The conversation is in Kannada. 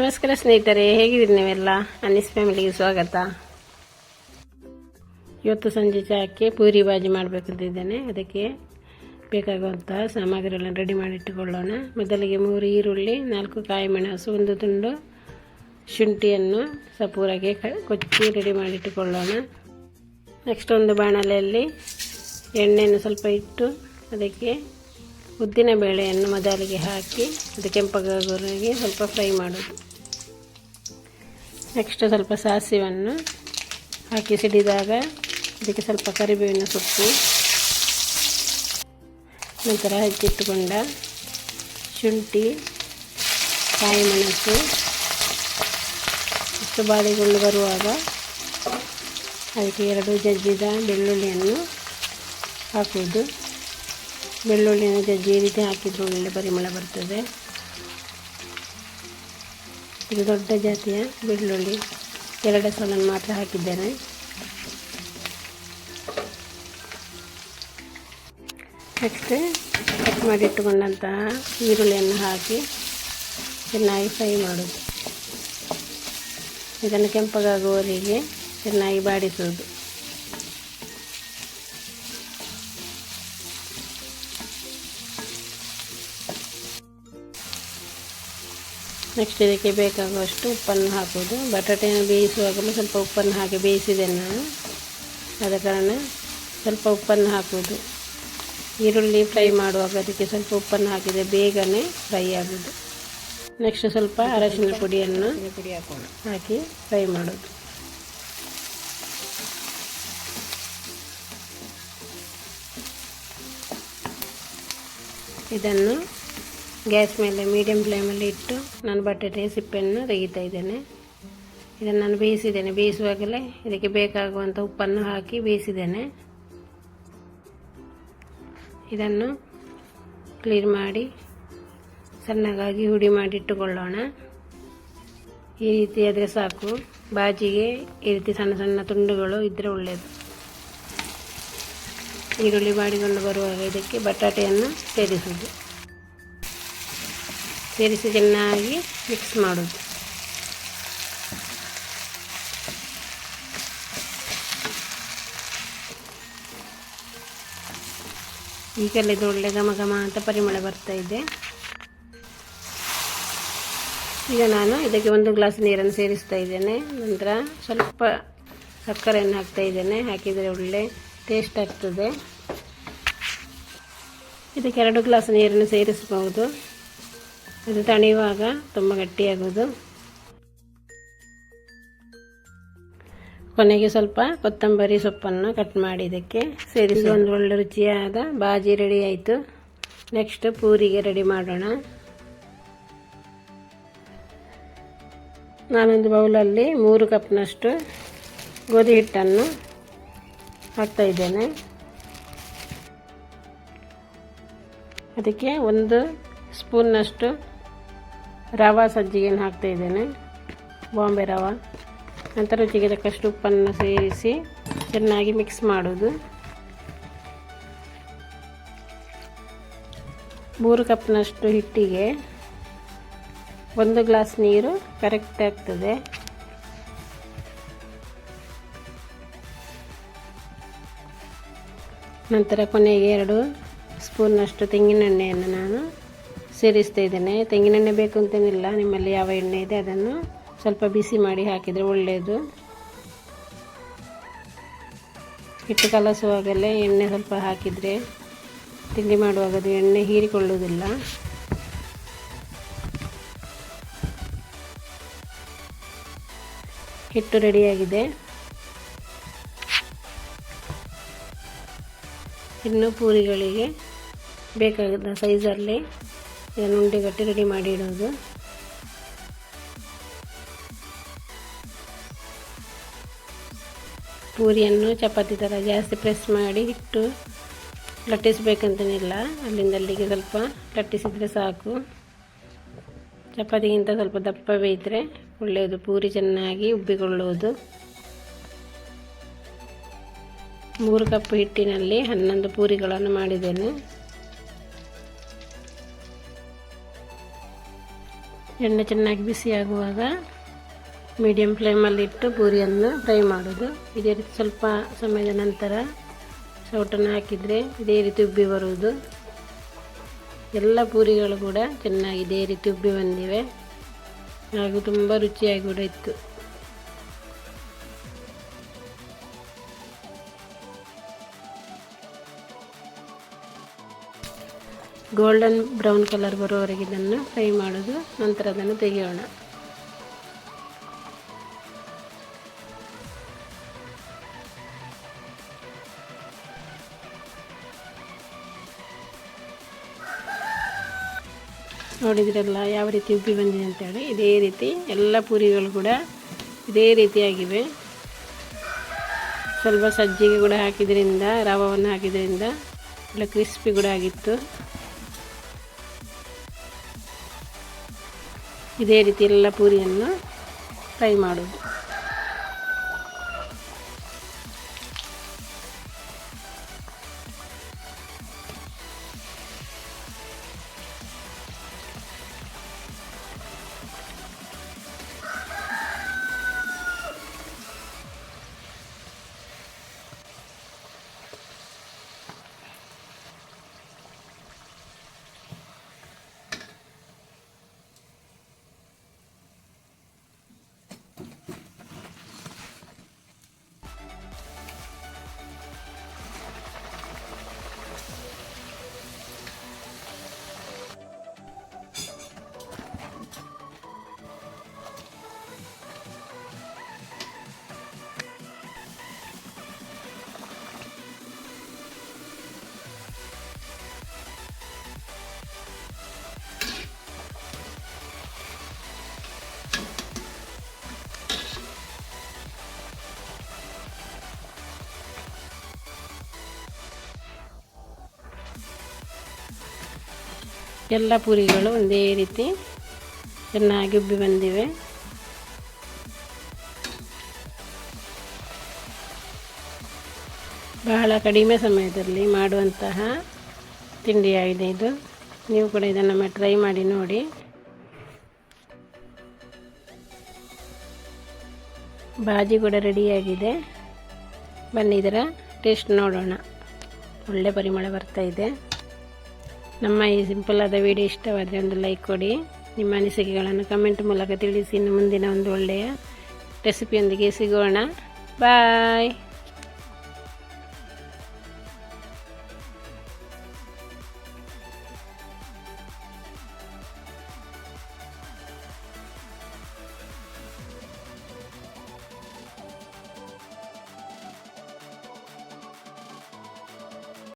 ನಮಸ್ಕಾರ ಸ್ನೇಹಿತರೆ, ಹೇಗಿದ್ದೀರಿ ನೀವೆಲ್ಲ? ಅನ್ನಿಸ್ ಫ್ಯಾಮಿಲಿಗೆ ಸ್ವಾಗತ. ಇವತ್ತು ಸಂಜೆ ಚಹಕ್ಕೆ ಪೂರಿ ಬಾಜಿ ಮಾಡಬೇಕಂತಿದ್ದೇನೆ. ಅದಕ್ಕೆ ಬೇಕಾಗುವಂಥ ಸಾಮಗ್ರಿಗಳನ್ನು ರೆಡಿ ಮಾಡಿಟ್ಟುಕೊಳ್ಳೋಣ ಮೊದಲಿಗೆ ಮೂರು ಈರುಳ್ಳಿ, ನಾಲ್ಕು ಕಾಯಿ ಮೆಣಸು ಒಂದು ತುಂಡು ಶುಂಠಿಯನ್ನು ಸಪೂರಾಗೆ ಕೊಚ್ಚಿ ರೆಡಿ ಮಾಡಿಟ್ಟುಕೊಳ್ಳೋಣ ನೆಕ್ಸ್ಟ್ ಒಂದು ಬಾಣಲೆಯಲ್ಲಿ ಎಣ್ಣೆಯನ್ನು ಸ್ವಲ್ಪ ಇಟ್ಟು ಅದಕ್ಕೆ ಉದ್ದಿನ ಬೇಳೆಯನ್ನು ಮೊದಲಿಗೆ ಹಾಕಿ, ಅದು ಕೆಂಪಗಾಗೋವರೆಗೆ ಸ್ವಲ್ಪ ಫ್ರೈ ಮಾಡೋದು. ನೆಕ್ಸ್ಟ್ ಸ್ವಲ್ಪ ಸಾಸಿವನ್ನು ಹಾಕಿ ಸಿಡಿದಾಗ ಅದಕ್ಕೆ ಸ್ವಲ್ಪ ಕರಿಬೇವಿನ ಸೊಪ್ಪು, ನಂತರ ಹೆಚ್ಚಿಟ್ಟುಕೊಂಡ ಶುಂಠಿ ಕಾಯಿ ಮೆಣಸು ಇಷ್ಟು ಬಾಡಿಕೊಂಡು ಬರುವಾಗ ಅದಕ್ಕೆ ಎರಡು ಜಜ್ಜಿದ ಬೆಳ್ಳುಳ್ಳಿಯನ್ನು ಹಾಕುವುದು. ಬೆಳ್ಳುಳ್ಳಿಯನ್ನು ಜಜ್ಜಿ ಈ ರೀತಿ ಹಾಕಿದ್ರೆ ಒಳ್ಳೆ ಪರಿಮಳ ಬರ್ತದೆ. ಇದು ದೊಡ್ಡ ಜಾತಿಯ ಬೆಳ್ಳುಳ್ಳಿ. ಎರಡು ಸೊಲನ್ನು ಮಾತ್ರ ಹಾಕಿದ್ದೇನೆ. ನೆಕ್ಸ್ಟ್ ಕಟ್ ಮಾಡಿ ಇಟ್ಟುಕೊಂಡಂತಹ ಈರುಳ್ಳಿಯನ್ನು ಹಾಕಿ ಚೆನ್ನಾಗಿ ಫ್ರೈ ಮಾಡೋದು ಇದನ್ನು ಕೆಂಪಗಾಗುವವರಿಗೆ ಚೆನ್ನಾಗಿ ಬಾಡಿಸುವುದು. ನೆಕ್ಸ್ಟ್ ಇದಕ್ಕೆ ಬೇಕಾಗುವಷ್ಟು ಉಪ್ಪನ್ನು ಹಾಕೋದು ಬಟಾಟೆಯನ್ನು ಬೇಯಿಸುವಾಗಲೂ ಸ್ವಲ್ಪ ಉಪ್ಪನ್ನು ಹಾಕಿ ಬೇಯಿಸಿದ್ದೇನೆ ನಾನು. ಆದ ಕಾರಣ ಸ್ವಲ್ಪ ಉಪ್ಪನ್ನು ಹಾಕೋದು ಈರುಳ್ಳಿ ಫ್ರೈ ಮಾಡುವಾಗ ಅದಕ್ಕೆ ಸ್ವಲ್ಪ ಉಪ್ಪನ್ನು ಹಾಕಿದರೆ ಬೇಗನೆ ಫ್ರೈ ಆಗೋದು ನೆಕ್ಸ್ಟ್ ಸ್ವಲ್ಪ ಅರಶಿನ ಪುಡಿಯನ್ನು ಪುಡಿ ಹಾಕೋಣ ಹಾಕಿ ಫ್ರೈ ಮಾಡೋದು ಇದನ್ನು ಗ್ಯಾಸ್ ಮೇಲೆ ಮೀಡಿಯಮ್ ಫ್ಲೇಮಲ್ಲಿ ಇಟ್ಟು ನಾನು ಬಟಾಟೆ ಸಿಪ್ಪೆಯನ್ನು ತೆಗಿತಾ ಇದ್ದೇನೆ. ಇದನ್ನು ನಾನು ಬೇಯಿಸಿದ್ದೇನೆ. ಬೇಯಿಸುವಾಗಲೇ ಇದಕ್ಕೆ ಬೇಕಾಗುವಂಥ ಉಪ್ಪನ್ನು ಹಾಕಿ ಬೇಯಿಸಿದ್ದೇನೆ. ಇದನ್ನು ಕ್ಲೀನ್ ಮಾಡಿ ಸಣ್ಣಗಾಗಿ ಹುಡಿ ಮಾಡಿಟ್ಟುಕೊಳ್ಳೋಣ ಈ ರೀತಿ ಆದರೆ ಸಾಕು. ಬಾಜಿಗೆ ಈ ರೀತಿ ಸಣ್ಣ ಸಣ್ಣ ತುಂಡುಗಳು ಇದ್ದರೆ ಒಳ್ಳೆಯದು ಈರುಳ್ಳಿ ಮಾಡಿಕೊಂಡು ಬರುವಾಗ ಇದಕ್ಕೆ ಬಟಾಟೆಯನ್ನು ಸೇರಿಸುವುದು. ಸೇರಿಸಿ ಚೆನ್ನಾಗಿ ಮಿಕ್ಸ್ ಮಾಡೋದು. ಈಗಲೇ ಇದು ಒಳ್ಳೆ ಘಮ ಘಮ ಅಂತ ಪರಿಮಳ ಬರ್ತಾ ಇದೆ. ಈಗ ನಾನು ಇದಕ್ಕೆ ಒಂದು ಗ್ಲಾಸ್ ನೀರನ್ನು ಸೇರಿಸ್ತಾ ಇದ್ದೇನೆ. ನಂತರ ಸ್ವಲ್ಪ ಸಕ್ಕರೆಯನ್ನು ಹಾಕ್ತಾ ಇದ್ದೇನೆ. ಹಾಕಿದರೆ ಒಳ್ಳೆ ಟೇಸ್ಟ್ ಆಗ್ತದೆ. ಇದಕ್ಕೆ ಎರಡು ಗ್ಲಾಸ್ ನೀರನ್ನು ಸೇರಿಸಬಹುದು. ಅದು ತಣಿಯುವಾಗ ತುಂಬ ಗಟ್ಟಿಯಾಗೋದು. ಕೊನೆಗೆ ಸ್ವಲ್ಪ ಕೊತ್ತಂಬರಿ ಸೊಪ್ಪನ್ನು ಕಟ್ ಮಾಡಿ ಇದಕ್ಕೆ ಸೇರಿಸಿ. ಒಂದು ಒಳ್ಳೆ ರುಚಿಯಾದ ಬಾಜಿ ರೆಡಿ ಆಯಿತು. ನೆಕ್ಸ್ಟ್ ಪೂರಿಗೆ ರೆಡಿ ಮಾಡೋಣ. ನಾನೊಂದು ಬೌಲಲ್ಲಿ ಮೂರು ಕಪ್ನಷ್ಟು ಗೋಧಿ ಹಿಟ್ಟನ್ನು ಹಾಕ್ತಾ ಇದ್ದೇನೆ. ಅದಕ್ಕೆ ಒಂದು ಸ್ಪೂನ್ನಷ್ಟು ರವಾ ಸಜ್ಜಿಗೆಯನ್ನು ಹಾಕ್ತಾ ಇದ್ದೇನೆ. ಬಾಂಬೆ ರವಾ. ನಂತರ ರುಚಿಗೆ ತಕ್ಕಷ್ಟು ಉಪ್ಪನ್ನು ಸೇರಿಸಿ ಚೆನ್ನಾಗಿ ಮಿಕ್ಸ್ ಮಾಡೋದು ಮೂರು ಕಪ್ನಷ್ಟು ಹಿಟ್ಟಿಗೆ ಒಂದು ಗ್ಲಾಸ್ ನೀರು ಕರೆಕ್ಟ್ ಆಗ್ತದೆ. ನಂತರ ಕೊನೆಗೆ ಎರಡು ಸ್ಪೂನ್ನಷ್ಟು ತೆಂಗಿನೆಣ್ಣೆಯನ್ನು ನಾನು ಸೇರಿಸ್ತಾ ಇದ್ದೇನೆ ತೆಂಗಿನೆಣ್ಣೆ ಬೇಕು ಅಂತೇನಿಲ್ಲ. ನಿಮ್ಮಲ್ಲಿ ಯಾವ ಎಣ್ಣೆ ಇದೆ ಅದನ್ನು ಸ್ವಲ್ಪ ಬಿಸಿ ಮಾಡಿ ಹಾಕಿದರೆ ಒಳ್ಳೆಯದು ಹಿಟ್ಟು ಕಲಸುವಾಗಲೇ ಎಣ್ಣೆ ಸ್ವಲ್ಪ ಹಾಕಿದರೆ ತಿಂಡಿ ಮಾಡುವಾಗ ಅದು ಎಣ್ಣೆ ಹೀರಿಕೊಳ್ಳುವುದಿಲ್ಲ. ಹಿಟ್ಟು ರೆಡಿಯಾಗಿದೆ. ಇನ್ನು ಪೂರಿಗಳಿಗೆ ಬೇಕಾದ ಸೈಜಲ್ಲಿ ಇದನ್ನು ಉಂಡೆಗಟ್ಟಿ ರೆಡಿ ಮಾಡಿ ಇಡೋದು. ಪೂರಿಯನ್ನು ಚಪಾತಿ ಥರ ಜಾಸ್ತಿ ಪ್ರೆಸ್ ಮಾಡಿ ಇಟ್ಟು ಲಟ್ಟಿಸ್ಬೇಕಂತೇನಿಲ್ಲ ಅಲ್ಲಿಂದ ಅಲ್ಲಿಗೆ ಸ್ವಲ್ಪ ಲಟ್ಟಿಸಿದರೆ ಸಾಕು. ಚಪಾತಿಗಿಂತ ಸ್ವಲ್ಪ ದಪ್ಪ ಬೇಯಿದ್ರೆ ಒಳ್ಳೆಯದು. ಪೂರಿ ಚೆನ್ನಾಗಿ ಉಬ್ಬಿಕೊಳ್ಳುವುದು ಮೂರು ಕಪ್ ಹಿಟ್ಟಿನಲ್ಲಿ ಹನ್ನೊಂದು ಪೂರಿಗಳನ್ನು ಮಾಡಿದ್ದೇನೆ. ಎಣ್ಣೆ ಚೆನ್ನಾಗಿ ಬಿಸಿ ಆಗುವಾಗ ಮೀಡಿಯಮ್ ಫ್ಲೇಮಲ್ಲಿ ಇಟ್ಟು ಪೂರಿಯನ್ನು ಫ್ರೈ ಮಾಡೋದು. ಇದೇ ರೀತಿ ಸ್ವಲ್ಪ ಸಮಯದ ನಂತರ ಸೌಟನ್ನು ಹಾಕಿದರೆ ಇದೇ ರೀತಿ ಉಬ್ಬಿ ಬರುವುದು. ಎಲ್ಲ ಪೂರಿಗಳು ಕೂಡ ಚೆನ್ನಾಗಿ ಇದೇ ರೀತಿ ಉಬ್ಬಿ ಬಂದಿವೆ. ಹಾಗೂ ತುಂಬ ರುಚಿಯಾಗಿ ಕೂಡ ಇತ್ತು. ಗೋಲ್ಡನ್ ಬ್ರೌನ್ ಕಲರ್ ಬರೋವರೆಗೆ ಇದನ್ನು ಫ್ರೈ ಮಾಡೋದು. ನಂತರ ಅದನ್ನು ತೆಗೆಯೋಣ. ನೋಡಿದ್ರಲ್ಲ ಯಾವ ರೀತಿ ಉಬ್ಬಿ ಬಂದಿದೆ ಅಂತೇಳಿ ಇದೇ ರೀತಿ ಎಲ್ಲ ಪೂರಿಗಳು ಕೂಡ ಇದೇ ರೀತಿಯಾಗಿವೆ. ಸ್ವಲ್ಪ ಸಜ್ಜಿಗೆ ಕೂಡ ಹಾಕಿದ್ರಿಂದ, ರವವನ್ನು ಹಾಕಿದ್ರಿಂದ ಎಲ್ಲ ಕ್ರಿಸ್ಪಿ ಕೂಡ ಆಗಿತ್ತು. ಇದೇ ರೀತಿ ಎಲ್ಲ ಪೂರಿಯನ್ನು ಫ್ರೈ ಮಾಡೋದು. ಎಲ್ಲ ಪೂರಿಗಳು ಒಂದೇ ರೀತಿ ಚೆನ್ನಾಗಿ ಉಬ್ಬಿ ಬಂದಿವೆ. ಬಹಳ ಕಡಿಮೆ ಸಮಯದಲ್ಲಿ ಮಾಡುವಂತಹ ತಿಂಡಿಯಾಗಿದೆ ಇದು. ನೀವು ಕೂಡ ಇದನ್ನು ಟ್ರೈ ಮಾಡಿ ನೋಡಿ. ಬಾಜಿ ಕೂಡ ರೆಡಿಯಾಗಿದೆ. ಬನ್ನಿ ಇದರ ಟೇಸ್ಟ್ ನೋಡೋಣ. ಒಳ್ಳೆ ಪರಿಮಳ ಬರ್ತಾ ಇದೆ. ನಮ್ಮ ಈ ಸಿಂಪಲ್ ಆದ ವಿಡಿಯೋ ಇಷ್ಟವಾದರೆ ಒಂದು ಲೈಕ್ ಕೊಡಿ. ನಿಮ್ಮ ಅನಿಸಿಕೆಗಳನ್ನು ಕಮೆಂಟ್ ಮೂಲಕ ತಿಳಿಸಿ. ಇನ್ನು ಮುಂದಿನ ಒಂದು ಒಳ್ಳೆಯ ರೆಸಿಪಿಯೊಂದಿಗೆ ಸಿಗೋಣ. ಬಾಯ್